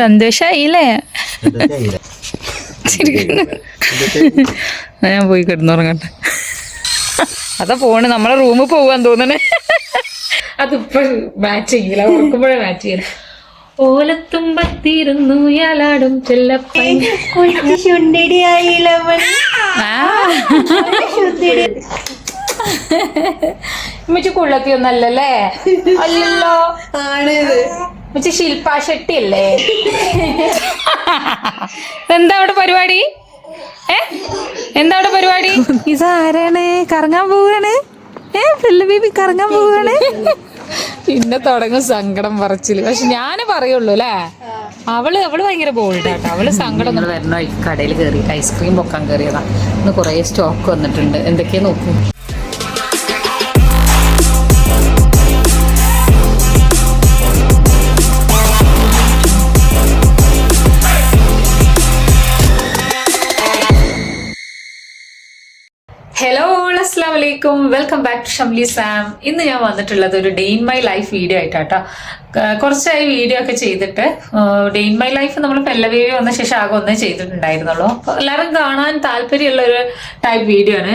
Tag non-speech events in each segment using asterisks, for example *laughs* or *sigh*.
സന്തോഷായില്ലേ? ഞാൻ പോയി കിടന്നുറങ്ങട്ടെ. അതാ പോണ് നമ്മളെ റൂമിൽ പോവാൻ തോന്നണേ. അതിപ്പോ മാച്ച് ചെയ്യില്ല ഓർക്കുമ്പോഴേ മാച്ച് ചെയ്യില്ല ഓലത്തുമ്പത്തിരുന്നു യാലാടും കുള്ളത്തി ഒന്നല്ലല്ലേ ഉമ്മച്ചി ശില്പ ഷെട്ടി അല്ലേ *laughs* എന്താ അവിടെ പരിപാടി? ഏ? എന്താ അവിടെ പരിപാടി? ഇതാരാണ്? കറങ്ങാൻ പോവാണ്. ഏ പിള്ള ബേബി കറങ്ങാൻ പോവാണ്. പിന്നെ തുടങ്ങും സങ്കടം പറച്ചിൽ. പക്ഷെ ഞാൻ പറയുള്ളൂ അല്ലേ? അവൾ അവൾ ഭയങ്കര ബോൾഡാട്ടോ അവൾ സങ്കടം ഒന്നും വരണോ? ഈ കടയിൽ കയറി ഐസ്ക്രീം പൊക്കാൻ കയറിയതാ ഇന്ന് കുറേ സ്റ്റോക്ക് വന്നിട്ടുണ്ട്. എന്തൊക്കെയാ നോക്കൂ? അസ്സാം welcome back to Shamli Sam ഇന്ന് ഞാൻ വന്നിട്ടുള്ളത് ഒരു day in my life video ആയിട്ടാട്ടോ കുറച്ചായി വീഡിയോ ഒക്കെ ചെയ്തിട്ട് ഡേ ഇൻ മൈ ലൈഫ് നമ്മൾ പെല്ലവേവി വന്ന ശേഷം ആകെ ഒന്നേ ചെയ്തിട്ടുണ്ടായിരുന്നുള്ളൂ. എല്ലാവരും കാണാൻ താല്പര്യമുള്ള ഒരു ടൈപ്പ് വീഡിയോ ആണ്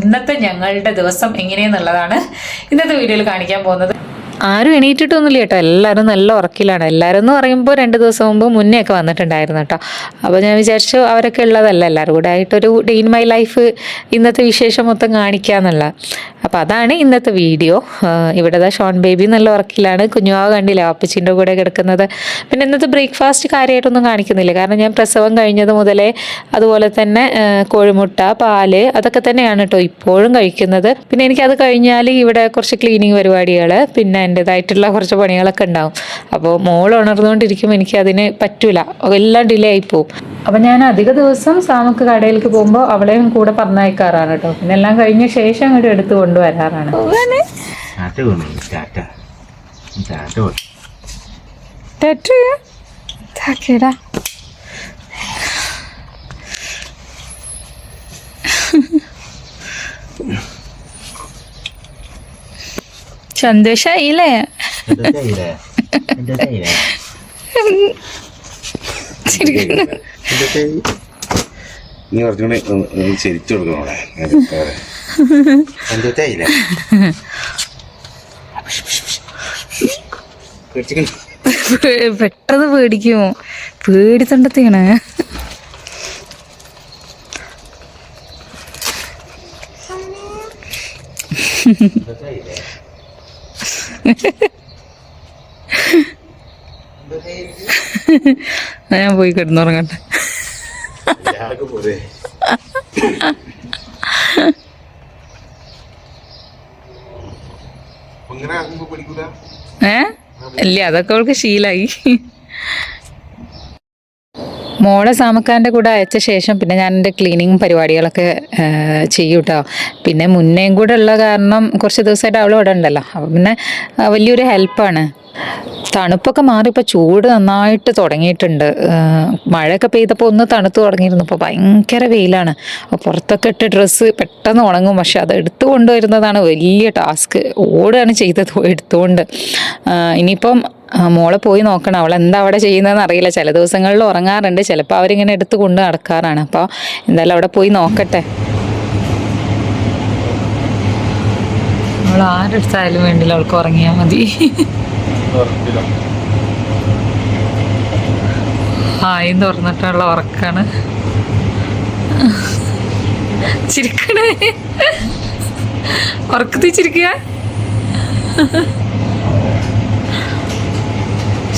ഇന്നത്തെ ഞങ്ങളുടെ ദിവസം എങ്ങനെയെന്നുള്ളതാണ് ഇന്നത്തെ വീഡിയോയിൽ കാണിക്കാൻ പോകുന്നത്. ആരും എണീറ്റിട്ടൊന്നുമില്ല കേട്ടോ. എല്ലാവരും നല്ല ഉറക്കിലാണ്. എല്ലാവരും എന്ന് പറയുമ്പോൾ രണ്ട് ദിവസം മുമ്പ് മുന്നേ ഒക്കെ വന്നിട്ടുണ്ടായിരുന്നു കേട്ടോ. അപ്പോൾ ഞാൻ വിചാരിച്ചു അവരൊക്കെ ഉള്ളതല്ല. എല്ലാവരും കൂടെ ആയിട്ടൊരു ഡേ ഇൻ മൈ ലൈഫ് ഇന്നത്തെ വിശേഷം മൊത്തം കാണിക്കാന്നുള്ള അപ്പോൾ അതാണ് ഇന്നത്തെ വീഡിയോ. ഇവിടെ ഷോൺ ബേബി നല്ല ഉറക്കിലാണ്. കുഞ്ഞുവാവ് കണ്ടില്ല അപ്പച്ചിന്റെ കൂടെ കിടക്കുന്നത്. പിന്നെ ഇന്നത്തെ ബ്രേക്ക്ഫാസ്റ്റ് കാര്യമായിട്ടൊന്നും കാണിക്കുന്നില്ല. കാരണം ഞാൻ പ്രസവം കഴിഞ്ഞത് മുതലേ അതുപോലെ തന്നെ കോഴിമുട്ട പാൽ അതൊക്കെ തന്നെയാണ് കേട്ടോ ഇപ്പോഴും കഴിക്കുന്നത്. പിന്നെ എനിക്കത് കഴിഞ്ഞാൽ ഇവിടെ കുറച്ച് ക്ലീനിങ് പരിപാടികൾ പിന്നെ എന്റെതായിട്ടുള്ള കുറച്ച് പണികളൊക്കെ ഉണ്ടാവും. അപ്പോൾ മോൾ ഉണർന്നുകൊണ്ടിരിക്കുമ്പോൾ എനിക്ക് അതിന് പറ്റൂല. എല്ലാം ഡിലേ ആയി പോകും അപ്പം ഞാൻ അധിക ദിവസം സാമക്ക് കടയിലേക്ക് പോകുമ്പോൾ അവളെയും കൂടെ പറഞ്ഞയക്കാറാണ് കേട്ടോ. പിന്നെ എല്ലാം കഴിഞ്ഞ ശേഷം അങ്ങോട്ട് എടുത്ത് കൊണ്ടുവരാറാണ്. ടാറ്റ സന്തോഷായില്ലേ? എന്താ ചെയ്യലേ എന്താ ചെയ്യലേ എന്താ ചെയ്യ നീ കുറച്ചുകൂടി കൊടുക്കണം അവിടെ. പെട്ടെന്ന് പേടിക്കുമോ? പേടിത്തൊണ്ടത്തെയാണ് ഞാൻ പോയി കിടന്നുറങ്ങട്ടെ. ഏ? ഇല്ല അതൊക്കെ അവൾക്ക് ശീലായി. മോളെ സാമക്കാന്റെ കൂടെ അയച്ച ശേഷം പിന്നെ ഞാൻ എന്റെ ക്ലീനിങ് പരിപാടികളൊക്കെ ചെയ്യും കേട്ടോ പിന്നെ മുന്നേയും കൂടെ ഉള്ള കാരണം കുറച്ച് ദിവസമായിട്ട് അവൾ ഇവിടെ ഉണ്ടല്ലോ. അപ്പം പിന്നെ വലിയൊരു ഹെൽപ്പാണ് തണുപ്പൊക്കെ മാറി ഇപ്പോൾ ചൂട് നന്നായിട്ട് തുടങ്ങിയിട്ടുണ്ട്. മഴയൊക്കെ പെയ്തപ്പോൾ ഒന്ന് തണുത്ത് തുടങ്ങിയിരുന്നു. ഇപ്പോൾ ഭയങ്കര വെയിലാണ്. പുറത്തൊക്കെ ഇട്ട് ഡ്രസ്സ് പെട്ടെന്ന് ഉണങ്ങും. പക്ഷെ അത് എടുത്തു കൊണ്ടുവരുന്നതാണ് വലിയ ടാസ്ക് ഓടുകയാണ് ചെയ്തത് എടുത്തുകൊണ്ട്. ഇനിയിപ്പം മോളെ പോയി നോക്കണം. അവൾ എന്താ അവിടെ ചെയ്യുന്നതെന്ന് അറിയില്ല. ചില ദിവസങ്ങളിൽ ഉറങ്ങാറുണ്ട്. ചിലപ്പോൾ അവരിങ്ങനെ എടുത്ത് കൊണ്ട് നടക്കാറാണ്. അപ്പോൾ എന്തായാലും അവിടെ പോയി നോക്കട്ടെ. അവൾ ആരെടുത്തായാലും വേണ്ടില്ല. അവൾക്ക് ഉറങ്ങിയാൽ മതി. ആയും തുറന്നിട്ടുള്ള ഉറക്കാണ്. ചിരിക്കണേ. ഉറക്കത്തി ചിരിക്കുക.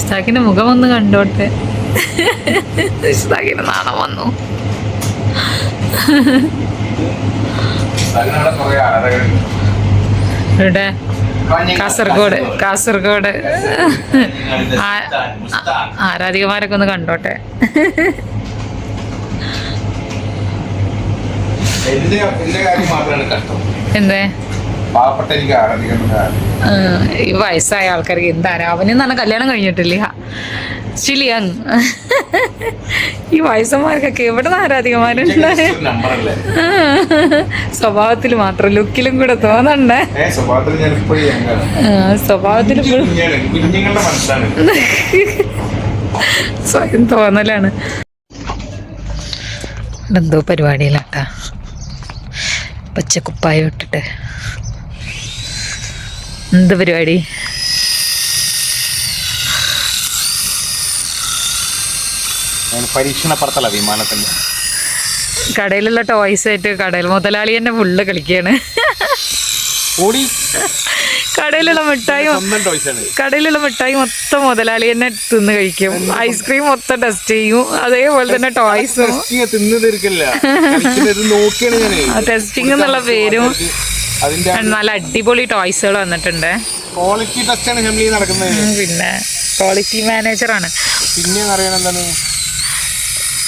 ഇഷ്താക്കിന്റെ മുഖം ഒന്ന് കണ്ടോട്ടെ. ഇഷ്ടാക്കിന്റെ നാണം വന്നു. ഇവിടെ കാസർഗോഡ് കാസർഗോഡ്. ആരാധികമാരൊക്കെ ഒന്ന് കണ്ടോട്ടെ. എന്തേ? ഈ വയസ്സായ ആൾക്കാർക്ക് എന്താണ്? അവനെന്ന് പറഞ്ഞാൽ കല്യാണം കഴിഞ്ഞിട്ടില്ല. ചിലിയങ് ഈ വയസ്സന്മാർക്കൊക്കെ എവിടെ നിന്ന് ആരാധികമാരുണ്ട് സ്വഭാവത്തിൽ മാത്രം ലുക്കിലും കൂടെ തോന്നണ്ടേ? സ്വഭാവത്തിൽ സ്വയം തോന്നലാണ്. എന്തോ പരിപാടിയിലാട്ടാ. പച്ചക്കുപ്പായം ഇട്ടിട്ട്. എന്ത് പരിപാടി? വിമാനത്തിന്റെ കടയിലുള്ള ടോയ്സ് ആയിട്ട് കടയിൽ മുതലാളി തന്നെ ഫുള്ള് കളിക്കുകയാണ് കടയിലുള്ള മിഠായി കടയിലുള്ള മിഠായി മൊത്തം മുതലാളി തന്നെ തിന്ന് കഴിക്കും. ഐസ്ക്രീം മൊത്തം ടെസ്റ്റ് ചെയ്യും. അതേപോലെ തന്നെ ടോയ്സും ടെസ്റ്റിംഗ് എന്നുള്ള പേരും. അതിന്റെ നല്ല അടിപൊളി ടോയ്സുകൾ വന്നിട്ടുണ്ട്. ക്വാളിറ്റി ടെസ്റ്റ് ആണ് ഫാമിലി നടക്കുന്നത്. പിന്നെ ക്വാളിറ്റി മാനേജറാണ് പിന്നെ അറിയണം എന്താണ്?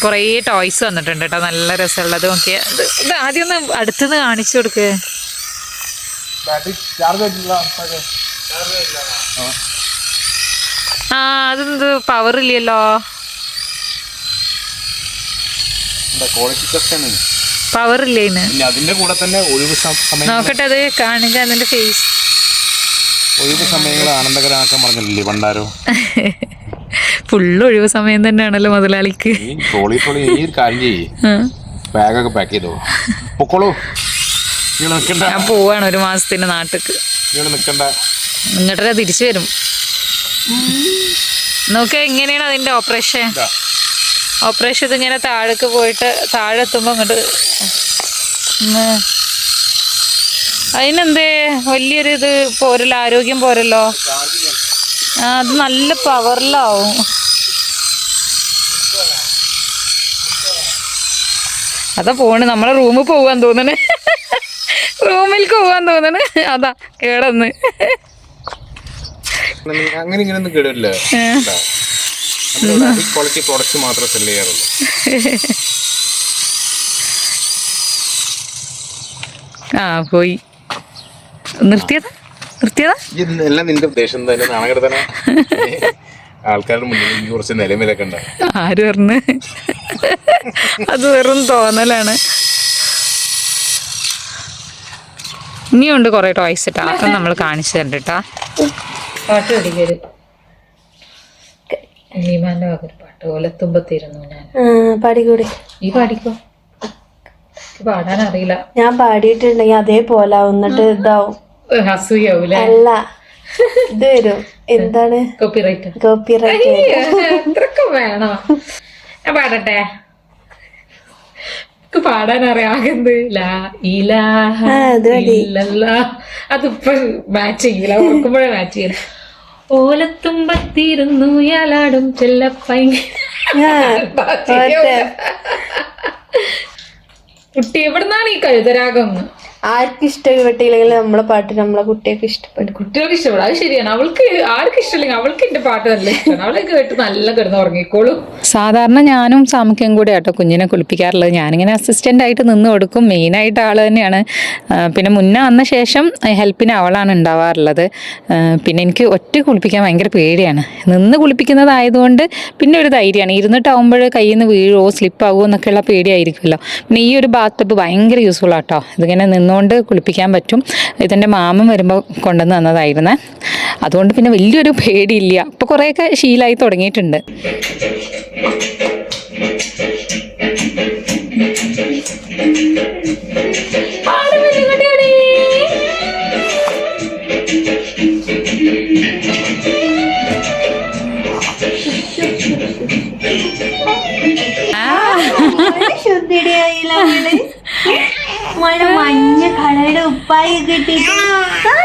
കുറേ ടോയ്സ് വന്നിട്ടുണ്ട് കേട്ടോ നല്ല രസമുള്ളത് നോക്കിയ. ഇത് ആദ്യം ഒന്ന് അടുത്തുനിന്ന് കാണിച്ചു കൊടുക്ക്. ആ അതെന്ത് പവർ ഇല്ലല്ലോ. ക്വാളിറ്റി ടെസ്റ്റ് ആണ്? പവർ ഇല്ലേ ഇതിന് പിന്നെ അതിന്റെ കൂടെ തന്നെ ഒഴിവ് സമയം നോക്കട്ടെ അത് കാണുക അതിന്റെ ഫേസ് ഒഴിവ് സമയങ്ങൾ ആനന്ദകരമാക്കാൻ പറഞ്ഞില്ലേ പണ്ടാരോ? *laughs* ഫുള്ള് ഒഴിവ് സമയം തന്നെയാണല്ലോ മുതലാളിക്ക്. ട്രോളി ട്രോളി ഈ കാര്യം ചെയ്യേ. ബാഗൊക്കെ പാക്ക് ചെയ്തോ? പൊക്കോളൂ. ഞാൻ പോവാണ് ഒരു മാസത്തിന് നാട്ടിക്ക്. ഇങ്ങോട്ടൊക്കെ തിരിച്ചു വരും. നോക്ക എങ്ങനെയാണ് അതിന്റെ ഓപ്പറേഷൻ. ഓപ്പറേഷൻ ഇതിങ്ങനെ താഴേക്ക് പോയിട്ട് താഴെ എത്തുമ്പോൾ ഇങ്ങോട്ട് ഉം. അതിനെന്തേ വലിയൊരു ഇത് പോരല്ലോ ആരോഗ്യം പോരല്ലോ? ആ അത് നല്ല പവറിലാവും അതാ പോണ് നമ്മളെ റൂമിൽ പോവാൻ തോന്നണേ. റൂമിലേക്ക് പോവാൻ തോന്നണ്. അതാ കേടന്ന്. അങ്ങനെ ഇങ്ങനെ ഒന്നും കേടില്ല ക്വാളിറ്റി പ്രോഡക്റ്റ് മാത്രമേ സെൽ ചെയ്യാറുള്ളൂ. ആ പോയി. നിർത്തിയത്? നിർത്തിയതാ? എല്ലാം നിന്റെ ഉദ്ദേശം തന്നെ നാണകെടുത്തന ആൾക്കാരുടെ മുന്നിൽ എനിക്ക് കുറച്ച് ആര് പറഞ്ഞു? അത് വെറും തോന്നലാണ്. ഇനിയുണ്ട് കൊറേ ടോയ്സ് ഇട്ടാ അപ്പൊ നമ്മൾ കാണിച്ചു തരണ്ട കേട്ടാ നീമാന്റെ വകൊരു പാട്ട് ഒലത്തുമ്പത്തിരുന്നു ഞാൻ. പാടിക്കൂടി? ഈ പാടിക്കോ? പാടാൻ അറിയില്ല. ഞാൻ പാടിയിട്ടുണ്ടെങ്കിൽ അതേപോലെ വന്നിട്ട് എന്നിട്ട് ഇതാവും. അസൂയാവൂലേ? അല്ല ഇത് വരും. എന്താണ്? കോപ്പിറൈറ്റ് കോപ്പിറൈറ്റ് എത്രയൊക്കെ വേണോ. ഞാൻ പാടട്ടെ? പാടാൻ അറിയാകുന്നത് അത്. അതിപ്പോ മാച്ച് ചെയ്യില്ല. ഓർക്കുമ്പോഴേ മാച്ച് ചെയ്യില്ല ഓലത്തുമ്പത്തിരുന്നു യാലാടും ചെല്ലപ്പൈ കുട്ടി എവിടുന്നാണ് ഈ കഴുതരാഗം? ആർക്കും ഇഷ്ടപ്പെട്ടില്ലെങ്കിൽ നമ്മളെ പാട്ട് നമ്മളെ കുട്ടികൾക്ക് ഇഷ്ടപ്പെടും. കുട്ടികൾക്ക് ഇഷ്ടപ്പെടും. അത് ശരിയാണ്. അവൾക്ക് ആർക്കും ഇഷ്ടമില്ലെങ്കിൽ അവൾക്ക് എന്റെ പാട്ട് നല്ല ഇഷ്ടമാണ്. അവളെ കേട്ട് നല്ല കിടന്ന് ഉറങ്ങിക്കോളും. സാധാരണ ഞാനും സാമിക്കും കൂടെ ആട്ടോ കുഞ്ഞിനെ കുളിപ്പിക്കാറുള്ളത്. ഞാനിങ്ങനെ അസിസ്റ്റന്റ് ആയിട്ട് നിന്ന് കൊടുക്കും. മെയിൻ ആയിട്ട് ആൾ തന്നെയാണ്. പിന്നെ മുന്നേ വന്ന ശേഷം ഹെൽപ്പിന് അവളാണ് ഉണ്ടാവാറുള്ളത്. പിന്നെ എനിക്ക് ഒറ്റ കുളിപ്പിക്കാൻ ഭയങ്കര പേടിയാണ്. നിന്ന് കുളിപ്പിക്കുന്നതായതുകൊണ്ട് പിന്നെ ഒരു ധൈര്യമാണ്. ഇരുന്നിട്ടാവുമ്പോൾ കയ്യിൽ നിന്ന് വീഴുമോ സ്ലിപ്പാകുമോ എന്നൊക്കെയുള്ള പേടിയായിരിക്കുമല്ലോ. പിന്നെ ഈ ഒരു ബാത്ത് ടബ് ഭയങ്കര യൂസ്ഫുൾ ആട്ടോ. ഇതിങ്ങനെ നിന്നുകൊണ്ട് കുളിപ്പിക്കാൻ പറ്റും. ഇതെന്റെ മാമം വരുമ്പോൾ കൊണ്ടുവന്ന് തന്നതായിരുന്നേ. അതുകൊണ്ട് പിന്നെ വലിയൊരു പേടിയില്ല. അപ്പോൾ കുറേയൊക്കെ ശീലമായി തുടങ്ങിയിട്ടുണ്ട്. മഴ *laughs* ഉപ്പായി കിട്ടിട്ട് നാളെ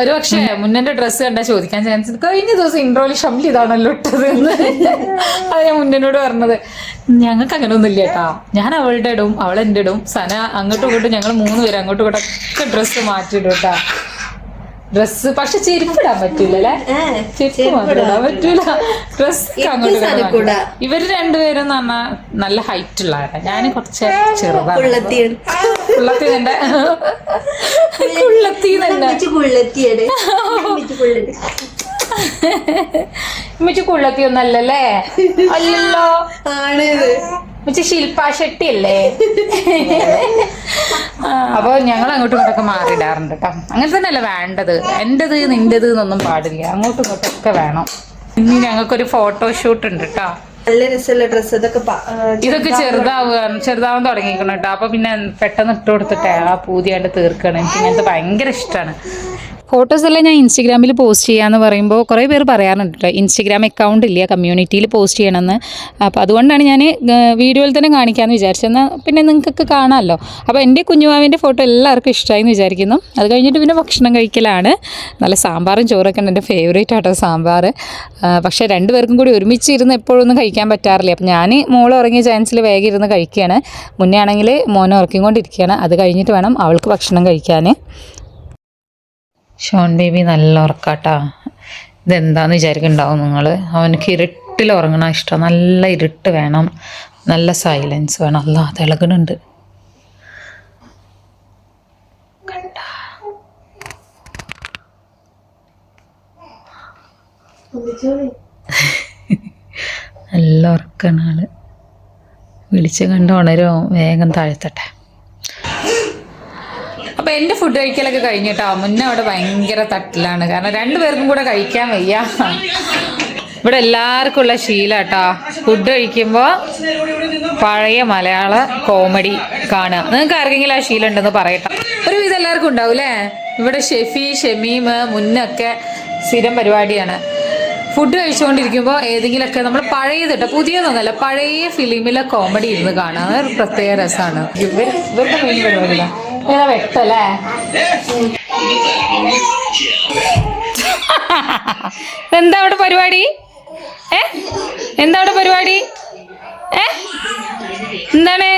ഒരു പക്ഷേ മുന്നന്റെ ഡ്രസ്സ് കണ്ടാ ചോദിക്കാൻ ചാൻസ് കഴിഞ്ഞ ദിവസം ഇൻട്രോയിൽ ഷംലി ഇതാണല്ലോ ഇട്ടത് എന്ന്. അത് ഞാൻ മുന്നനോട് പറഞ്ഞത്. ഞങ്ങൾക്ക് അങ്ങനെ ഒന്നും ഇല്ല കേട്ടാ ഞാൻ അവളുടെ ഇടും അവളെന്റെ ഇടും. സന അങ്ങോട്ടും ഇങ്ങോട്ടും ഞങ്ങൾ മൂന്ന് പേര് അങ്ങോട്ടും ഇങ്ങോട്ടും ഒക്കെ ഡ്രസ്സ് മാറ്റിയിടും കേട്ടാ ഡ്രസ്സ് പക്ഷെ ചെരുപ്പിടാൻ പറ്റൂലേ ചെരുപ്പ് മാത്രം പറ്റൂല. ഡ്രസ് അങ്ങോട്ട് ഇവർ രണ്ടുപേരും എന്ന് പറഞ്ഞാൽ നല്ല ഹൈറ്റ് ഉള്ളവരാ. ഞാൻ കുറച്ച് ചെറുതാണ്. കുള്ളത്തി തന്നെ കുള്ളത്തി തന്നെ ഉമ്മച്ചി കുള്ളത്തി. ഒന്നല്ലല്ലേ അല്ലല്ലോ. ആണ് മറ്റേ ശില്പ ഷെട്ടി അല്ലേ അപ്പൊ ഞങ്ങൾ അങ്ങോട്ടും ഇങ്ങോട്ടൊക്കെ മാറിയിടാറുണ്ട് കേട്ടോ അങ്ങനെ തന്നെയല്ല വേണ്ടത്. എന്റേത് നിന്റേത് എന്നൊന്നും പാടില്ല. അങ്ങോട്ടും ഇങ്ങോട്ടൊക്കെ വേണം. ഇനി ഞങ്ങൾക്കൊരു ഫോട്ടോഷൂട്ട് ഉണ്ട് കേട്ടോ നല്ല രസമുള്ള ഡ്രസ്സ് ഇതൊക്കെ ഇതൊക്കെ ചെറുതാവുകയാണ്. ചെറുതാവാൻ തുടങ്ങിക്കണം കേട്ടോ അപ്പൊ പിന്നെ പെട്ടെന്ന് ഇട്ട് കൊടുത്തിട്ടേ ആ പൂതിയായിട്ട് തീർക്കണം. എനിക്ക് ഇങ്ങനത്തെ ഭയങ്കര ഇഷ്ടമാണ് ഫോട്ടോസ് എല്ലാം ഞാൻ ഇൻസ്റ്റഗ്രാമിൽ പോസ്റ്റ് ചെയ്യാന്ന് പറയുമ്പോൾ കുറേ പേര് പറയാറുണ്ട് കേട്ടോ ഇൻസ്റ്റഗ്രാം അക്കൗണ്ട് ഇല്ല കമ്മ്യൂണിറ്റിയിൽ പോസ്റ്റ് ചെയ്യണമെന്ന് അപ്പോൾ അതുകൊണ്ടാണ് ഞാൻ വീഡിയോയിൽ തന്നെ കാണിക്കാമെന്ന് വിചാരിച്ചത് എന്നാൽ പിന്നെ നിങ്ങൾക്കൊക്കെ കാണാമല്ലോ അപ്പോൾ എന്റെ കുഞ്ഞുമാവിന്റെ ഫോട്ടോ എല്ലാവർക്കും ഇഷ്ടമായി എന്ന് വിചാരിക്കുന്നു. അത് കഴിഞ്ഞിട്ട് പിന്നെ ഭക്ഷണം കഴിക്കലാണ്. നല്ല സാമ്പാറും ചോറൊക്കെ എന്റെ ഫേവറേറ്റ് ആട്ടോ സാമ്പാർ. പക്ഷേ രണ്ടുപേർക്കും കൂടി ഒരുമിച്ച് ഇരുന്ന് എപ്പോഴൊന്നും കഴിക്കാൻ പറ്റാറില്ല. അപ്പോൾ ഞാൻ മോൾ ഉറങ്ങിയ ചാൻസിൽ വേഗം ഇരുന്ന് കഴിക്കുകയാണ് മുന്നേ ആണെങ്കിൽ മോനെ ഉറക്കിക്കൊണ്ടിരിക്കുകയാണ്. അത് കഴിഞ്ഞിട്ട് വേണം അവൾക്ക് ഭക്ഷണം കഴിക്കാൻ ഷോൺ ബേബി നല്ല ഉറക്കാട്ടാ. ഇതെന്താന്ന് വിചാരിക്കുന്നുണ്ടാവും നിങ്ങൾ അവനക്ക് ഇരുട്ടിൽ ഉറങ്ങണ ഇഷ്ടം. നല്ല ഇരുട്ട് വേണം. നല്ല സൈലൻസ് വേണം. അല്ല തിളകണുണ്ട് *laughs* നല്ല ഉറക്കണ ആൾ. വിളിച്ച് കണ്ട് ഉണരോ. വേഗം താഴ്ത്തട്ടെ. അപ്പൊ എന്റെ ഫുഡ് കഴിക്കലൊക്കെ കഴിഞ്ഞിട്ടോ. മുന്നേ അവിടെ ഭയങ്കര തട്ടിലാണ്. കാരണം രണ്ടുപേർക്കും കൂടെ കഴിക്കാൻ വയ്യ. ഇവിടെ എല്ലാവർക്കും ഉള്ള ശീല ശീലാട്ടോ. ഫുഡ് കഴിക്കുമ്പോൾ പഴയ മലയാള കോമഡി കാണുക. നിങ്ങൾക്ക് ആർക്കെങ്കിലും ആ ശീലം ഉണ്ടെന്ന് പറയട്ടെ. ഒരുവിധം എല്ലാവർക്കും ഉണ്ടാവും അല്ലേ ഇവിടെ ഷെഫി ഷമീം മുന്നൊക്കെ സ്ഥിരം പരിപാടിയാണ്. ഫുഡ് കഴിച്ചുകൊണ്ടിരിക്കുമ്പോൾ ഏതെങ്കിലുമൊക്കെ നമ്മൾ പഴയതിട്ട് പുതിയതൊന്നുമല്ല പഴയ ഫിലിമിലെ കോമഡി ഇരുന്ന് കാണാൻ അതൊരു പ്രത്യേക രസമാണ് ഇവർ ഇവരുടെ മെയിൻ പരിപാടിയില്ല ഏതാ വെട്ടല്ലേ? എന്താ അവിടെ പരിപാടി? ഏ? എന്താ അവിടെ പരിപാടി? ഏ? എന്താണ്?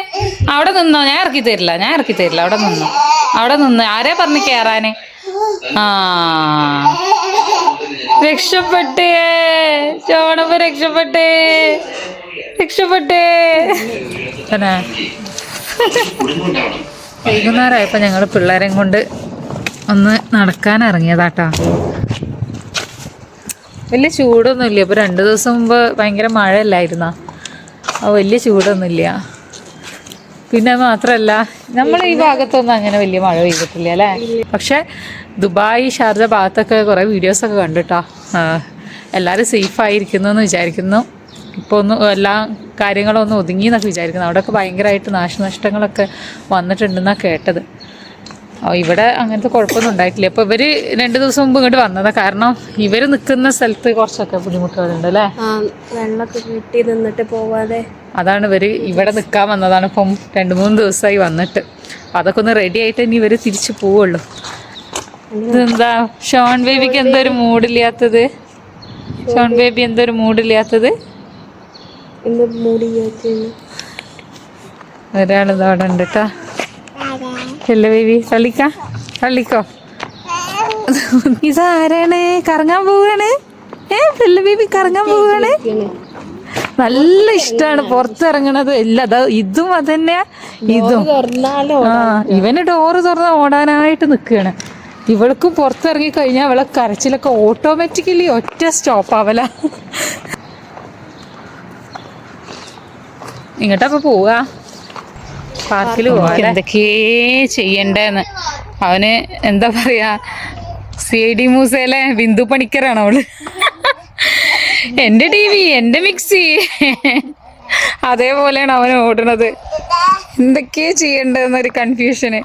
അവിടെ നിന്നോ? ഞാൻ ഇറക്കി തരില്ല ഞാൻ ഇറക്കി തരില്ല. അവിടെ നിന്നോ? അവിടെ നിന്ന്? ആരെ പറഞ്ഞ് കയറാന് ആ. രക്ഷപ്പെട്ടേ. ചോണപ്പ രക്ഷപ്പെട്ടേ. രക്ഷപ്പെട്ടേ. തന്നെ. വൈകുന്നേരമായപ്പോൾ ഞങ്ങൾ പിള്ളേരെയും കൊണ്ട് ഒന്ന് നടക്കാൻ ഇറങ്ങിയതാട്ടാ വലിയ ചൂടൊന്നുമില്ല. ഇപ്പോൾ രണ്ട് ദിവസം മുമ്പ് ഭയങ്കര മഴയല്ലായിരുന്ന? ആ വലിയ ചൂടൊന്നുമില്ല. പിന്നെ മാത്രമല്ല നമ്മൾ ഈ ഭാഗത്തൊന്നും അങ്ങനെ വലിയ മഴ പെയ്തിട്ടില്ല അല്ലേ? പക്ഷെ ദുബായ് ഷാർജ ഭാഗത്തൊക്കെ കുറേ വീഡിയോസൊക്കെ കണ്ടിട്ടാ. എല്ലാവരും സേഫായിരിക്കുന്നു എന്ന് വിചാരിക്കുന്നു. ഇപ്പോൾ ഒന്ന് എല്ലാ കാര്യങ്ങളും ഒന്ന് ഒതുങ്ങി എന്നൊക്കെ വിചാരിക്കുന്നത് അവിടെയൊക്കെ ഭയങ്കരമായിട്ട് നാശനഷ്ടങ്ങളൊക്കെ വന്നിട്ടുണ്ടെന്നാണ് കേട്ടത്. ഇവിടെ അങ്ങനത്തെ കുഴപ്പമൊന്നും ഉണ്ടായിട്ടില്ല. അപ്പോൾ ഇവർ രണ്ട് ദിവസം മുമ്പ് ഇങ്ങോട്ട് വന്നതാ. കാരണം ഇവർ നിൽക്കുന്ന സ്ഥലത്ത് കുറച്ചൊക്കെ ബുദ്ധിമുട്ടുകളുണ്ട് അല്ലേ? വെള്ളമൊക്കെ കെട്ടി നിന്നിട്ട് പോവാതെ. അതാണ് ഇവർ ഇവിടെ നിൽക്കാൻ വന്നതാണ്. ഇപ്പം രണ്ട് മൂന്ന് ദിവസമായി വന്നിട്ട്. അതൊക്കെ ഒന്ന് റെഡി ആയിട്ട് ഇനി ഇവർ തിരിച്ചു പോവുള്ളൂ. ഇതെന്താ? ഷോൺ ബേബിക്ക് എന്തൊരു ഒരു മൂഡില്ലാത്തത്? Sean baby. എന്തൊരു മൂഡില്ലാത്തത്? ഒരാളിത് അവിടെ ഉണ്ട് കേട്ടോ ബേബി തള്ളിക്ക തള്ളിക്കോ. ഇതാരാണ് കറങ്ങാൻ പോവാണ്? ബേബി കറങ്ങാൻ പോവാണ്? നല്ല ഇഷ്ടാണ് പുറത്തിറങ്ങണത് ഇല്ല അതാ ഇതും അതന്നെയാ ഇതും. ആ ഇവന് ഡോറ് തുറന്ന് ഓടാനായിട്ട് നിൽക്കുകയാണ് ഇവൾക്കും പുറത്തിറങ്ങി കഴിഞ്ഞാൽ അവളെ കരച്ചിലൊക്കെ ഓട്ടോമാറ്റിക്കലി ഒറ്റ സ്റ്റോപ്പ് ആവല. ഇങ്ങോട്ടപ്പോ പോവാ. പാർക്കിൽ പോവാ എന്തൊക്കെയേ ചെയ്യണ്ടെന്ന്. അവന് എന്താ പറയാ സി ഐ ഡി മൂസയിലെ ബിന്ദു പണിക്കറാണ് അവൾ. എന്റെ ടി വി എന്റെ മിക്സി. അതേപോലെയാണ് അവൻ ഓടണത് എന്തൊക്കെയാ ചെയ്യണ്ടെന്നൊരു കൺഫ്യൂഷന്.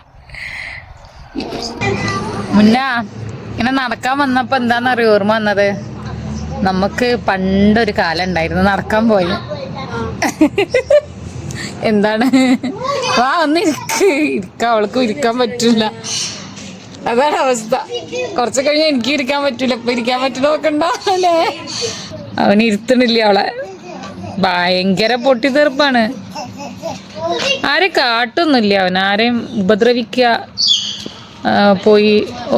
മുന്ന ഇങ്ങനെ നടക്കാൻ വന്നപ്പോ എന്താന്നറിയോ ഓർമ്മ വന്നത്? നമുക്ക് പണ്ടൊരു കാലം ഉണ്ടായിരുന്നു നടക്കാൻ പോയി എന്താണ്? വാ ഒന്ന് ഇരിക്ക്. ഇരിക്കാം അവൾക്ക് ഇരിക്കാൻ പറ്റില്ല അതാണ് അവസ്ഥ. കുറച്ച് കഴിഞ്ഞ എനിക്ക് ഇരിക്കാൻ പറ്റൂല. ഇപ്പൊ ഇരിക്കാൻ പറ്റുന്ന നോക്കണ്ട? അല്ലേ? അവന് ഇരുത്തണില്ല അവളെ. ഭയങ്കര പൊട്ടിത്തെറുപ്പാണ്. ആരെ കാട്ടൊന്നുമില്ല അവൻ. ആരെയും ഉപദ്രവിക്കുക പോയി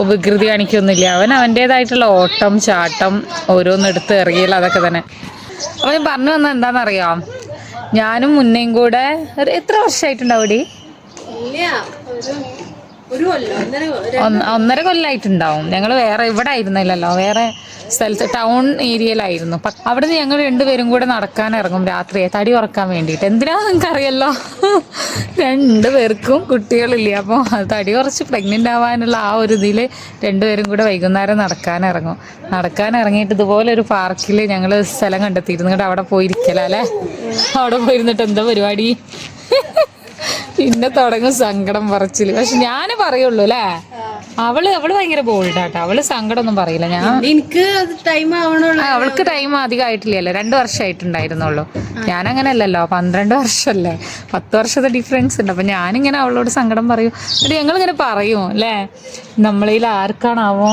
വികൃതി കാണിക്കൊന്നുമില്ല. അവൻ അവന്റെതായിട്ടുള്ള ഓട്ടം ചാട്ടം ഓരോന്നെടുത്ത് എറിയൽ അതൊക്കെ തന്നെ. അവൻ പറഞ്ഞു വന്ന എന്താണെന്നറിയാം? ഞാനും മുന്നേയും കൂടെ എത്ര വർഷമായിട്ടുണ്ടാവും ഇവിടെ? ഒന്നര കൊല്ലായിട്ടുണ്ടാവും. കൊല്ലമായിട്ടുണ്ടാവും ഞങ്ങൾ വേറെ ഇവിടെ ആയിരുന്നില്ലല്ലോ. വേറെ സ്ഥലത്ത് ടൗൺ ഏരിയയിലായിരുന്നു. അവിടുന്ന് ഞങ്ങൾ രണ്ടുപേരും കൂടെ നടക്കാൻ ഇറങ്ങും രാത്രിയെ. തടി ഉറക്കാൻ വേണ്ടിയിട്ട്. എന്തിനാ നിങ്ങൾക്കറിയല്ലോ? രണ്ടുപേർക്കും കുട്ടികളില്ല. അപ്പോൾ തടി കുറച്ച് പ്രഗ്നന്റ് ആവാനുള്ള ആ ഒരു ഇതിൽ രണ്ടുപേരും കൂടെ വൈകുന്നേരം നടക്കാൻ ഇറങ്ങും. നടക്കാൻ ഇറങ്ങിയിട്ട് ഇതുപോലെ ഒരു പാർക്കിൽ ഞങ്ങൾ സ്ഥലം കണ്ടെത്തിയിരുന്നു. അവിടെ പോയിരിക്കലല്ലേ അവിടെ പോയിരുന്നിട്ട് എന്താ പരിപാടി? പിന്നെ തുടങ്ങും സങ്കടം പറച്ചിൽ. പക്ഷെ ഞാൻ പറയുള്ളൂ അല്ലേ അവൾ അവൾ ഭയങ്കര ബോൾഡാട്ടോ അവൾ സങ്കടം ഒന്നും പറയില്ല. ഞാൻ എനിക്ക് ടൈം ആവണുള്ളൂ. അവൾക്ക് ടൈം അധികം ആയിട്ടില്ലല്ലോ. രണ്ട് വർഷമായിട്ടുണ്ടായിരുന്നുള്ളൂ ഞാൻ അങ്ങനെ അല്ലല്ലോ പന്ത്രണ്ട് വർഷമല്ലേ പത്ത് വർഷത്തെ ഡിഫറൻസ് ഉണ്ട്. അപ്പൊ ഞാനിങ്ങനെ അവളോട് സങ്കടം പറയും. എന്നിട്ട് ഞങ്ങൾ ഇങ്ങനെ പറയും അല്ലേ? നമ്മളിൽ ആർക്കാണാവോ?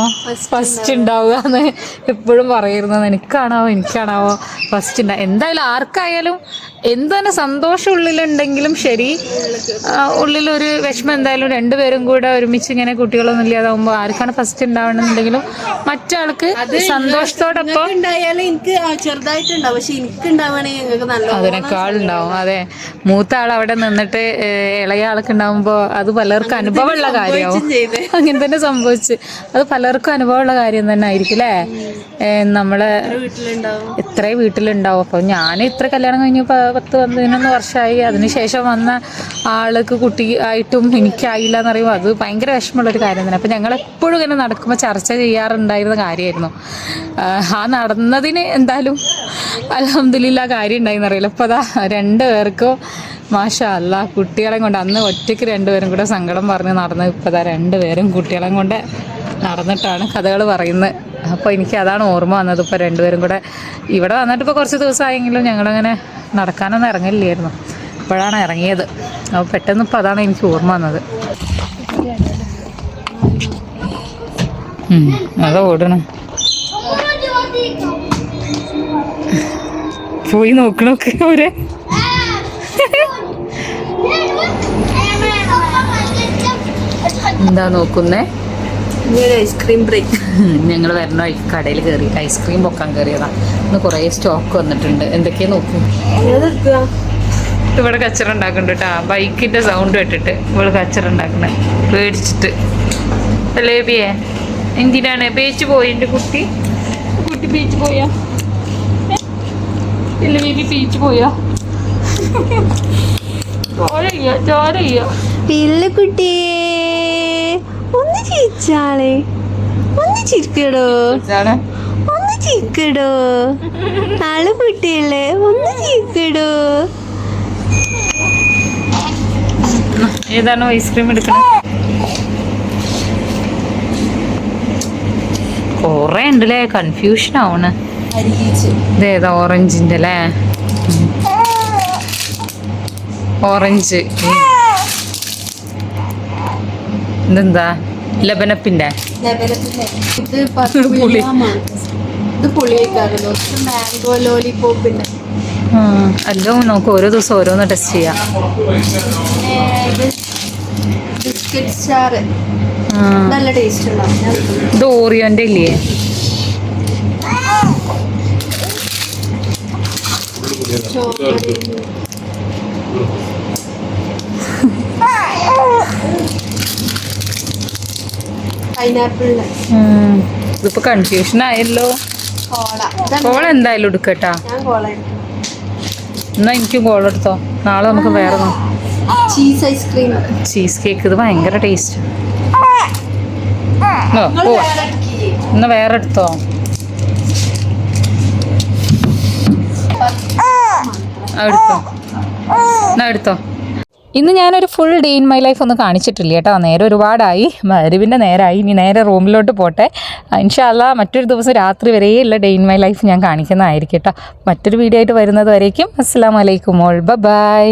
ഫസ്റ്റ് ഉണ്ടാവുക. എന്ന് എപ്പോഴും പറയുന്നത്. എനിക്കാണാവോ? എനിക്കാണാവോ ഫസ്റ്റ് ഉണ്ടാവും എന്തായാലും ആർക്കായാലും എന്ത് തന്നെ സന്തോഷം ഉള്ളിലുണ്ടെങ്കിലും ശരി. ഉള്ളിലൊരു വിഷമം എന്തായാലും രണ്ടുപേരും കൂടെ ഒരുമിച്ച് ഇങ്ങനെ കുട്ടികളൊന്നും ഇല്ലാതാവുമ്പോൾ ആർക്കാണ് ഫസ്റ്റ് ഉണ്ടാവണമെന്നുണ്ടെങ്കിലും മറ്റാൾക്ക് സന്തോഷത്തോടൊപ്പം ഉണ്ടായാലും എനിക്ക് ആ ചെറുതായിട്ടുണ്ടാവും. പക്ഷെ എനിക്ക് ഉണ്ടാവുകയാണെങ്കിൽ ഞങ്ങൾക്ക് നല്ല അതിനേക്കാൾ ഉണ്ടാവും അതെ. മൂത്ത ആൾ അവിടെ നിന്നിട്ട് ഇളയ ആൾക്ക് ഉണ്ടാവുമ്പോൾ അത് പലർക്കും അനുഭവമുള്ള കാര്യമാവും *laughs* അങ്ങനെ തന്നെ സംഭവിച്ച്. അത് പലർക്കും അനുഭവമുള്ള കാര്യം തന്നെ ആയിരിക്കും അല്ലേ? നമ്മളെ ഇത്ര വീട്ടിലുണ്ടാവും? അപ്പോൾ ഞാൻ ഇത്ര കല്യാണം കഴിഞ്ഞ് പത്ത് പതിനൊന്ന് വർഷമായി അതിനുശേഷം വന്ന ആൾക്ക് കുട്ടി ആയിട്ടും എനിക്കായില്ല എന്ന് പറയുമ്പോൾ അത് ഭയങ്കര വിഷമമുള്ളൊരു കാര്യം തന്നെ അപ്പോൾ ഞങ്ങൾ എപ്പോഴും ഇങ്ങനെ നടക്കുമ്പോൾ ചർച്ച ചെയ്യാറുണ്ടായിരുന്ന കാര്യമായിരുന്നു. ആ നടന്നതിന് എന്തായാലും അലഹമില്ല കാര്യം ഉണ്ടായിന്ന് അറിയില്ല. ഇപ്പോൾ അതാ രണ്ട് പേർക്കും മാഷാ അല്ല കുട്ടികളെ കൊണ്ട് അന്ന് ഒറ്റയ്ക്ക് രണ്ടുപേരും കൂടെ സങ്കടം പറഞ്ഞ് നടന്ന് ഇപ്പോൾ അതാ രണ്ടുപേരും കുട്ടികളെ കൊണ്ട് നടന്നിട്ടാണ് കഥകൾ പറയുന്നത്. അപ്പോൾ എനിക്ക് അതാണ് ഓർമ്മ വന്നത്. ഇപ്പോൾ രണ്ടുപേരും കൂടെ ഇവിടെ വന്നിട്ട് ഇപ്പോൾ കുറച്ച് ദിവസമായെങ്കിലും ഞങ്ങളങ്ങനെ നടക്കാനൊന്നും ഇറങ്ങില്ലായിരുന്നു. ഇപ്പോഴാണ് ഇറങ്ങിയത്. അപ്പോൾ പെട്ടെന്ന് ഇപ്പോൾ അതാണ് എനിക്ക് ഓർമ്മ വന്നത്. അതാ ഓടണം. പോയി നോക്കണൊക്കെ അവരെ എന്താ നോക്കുന്നേ? ഐസ്ക്രീം ബ്രേക്ക് ഞങ്ങൾ വരണ? കടയിൽ കയറി ഐസ്ക്രീം പൊക്കാൻ കയറിയതാ ഇന്ന് കുറേ സ്റ്റോക്ക് വന്നിട്ടുണ്ട്. എന്തൊക്കെയാ നോക്കും. ഇവിടെ കച്ചറ ഉണ്ടാക്കുന്നുണ്ട് കേട്ടാ. ബൈക്കിന്റെ സൗണ്ട് ഇട്ടിട്ട് ഇവിടെ കച്ചറ ഉണ്ടാക്കണേ പേടിച്ചിട്ട്. അല്ലേ ബിയെ എന്തിനാണ്? ബേച്ച് പോയി എന്റെ കുട്ടി. കുട്ടി ബീച്ച് പോയാ? ഇല്ല ബേബി ബീച്ച് പോയാ? പിള്ളക്കുട്ടിയെ ഒന്ന് ചിരിച്ചാളെ. ഒന്ന് ചിരിക്കടോ. ഒന്ന് ചിരിക്കടോ. നാളെ കുട്ടിയല്ലേ ഒന്ന് ചിരിക്കടോ. ഏതാണ് ഐസ്ക്രീം എടുക്കണത് കൊറേ ഉണ്ടല്ലേ? കൺഫ്യൂഷൻ ആവണ്. ഇതേതാ ഓറഞ്ചിന്റെ അല്ലേ? ഓറഞ്ച് ഇതെന്താ? ലബനപ്പിന്റെ? അല്ലോ നമുക്ക് ഓരോ ദിവസം ഓരോന്ന് ടെസ്റ്റ് ചെയ്യാം. നല്ല ടേസ്റ്റ് ഇത് ഓറിയോന്റെ ഇല്ലേ? പൈനാപ്പിളിന്റെ ഉം, ഇതിപ്പോ കൺഫ്യൂഷൻ ആയല്ലോ. കോള. എന്തായാലും എടുക്കട്ടാ കോള എന്നാ എനിക്കും കോൾ എടുത്തോ. നാളെ നമുക്ക് വേറെ ചീസ് ഐസ്ക്രീം ചീസ് കേക്ക് ഇത് ഭയങ്കര ടേസ്റ്റ് ഇന്ന് വേറെ എടുത്തോ? എടുത്തോ. എന്നാ എടുത്തോ? ഇന്ന് ഞാനൊരു full day in my life ഒന്ന് കാണിച്ചിട്ടില്ല കേട്ടോ. നേരെ ഒരുപാടായി. മരുവിന്റെ നേരായി. ഇനി നേരെ റൂമിലോട്ട് പോട്ടെ. ഇൻഷാല്ല മറ്റൊരു ദിവസം രാത്രി വരെയുള്ള ഡേ ഇൻ മൈ ലൈഫ് ഞാൻ കാണിക്കുന്നതായിരിക്കും കേട്ടോ. മറ്റൊരു വീഡിയോ ആയിട്ട് വരുന്നത് വരേക്കും. അസ്സാം വലൈക്കും ഓൾ ബൈ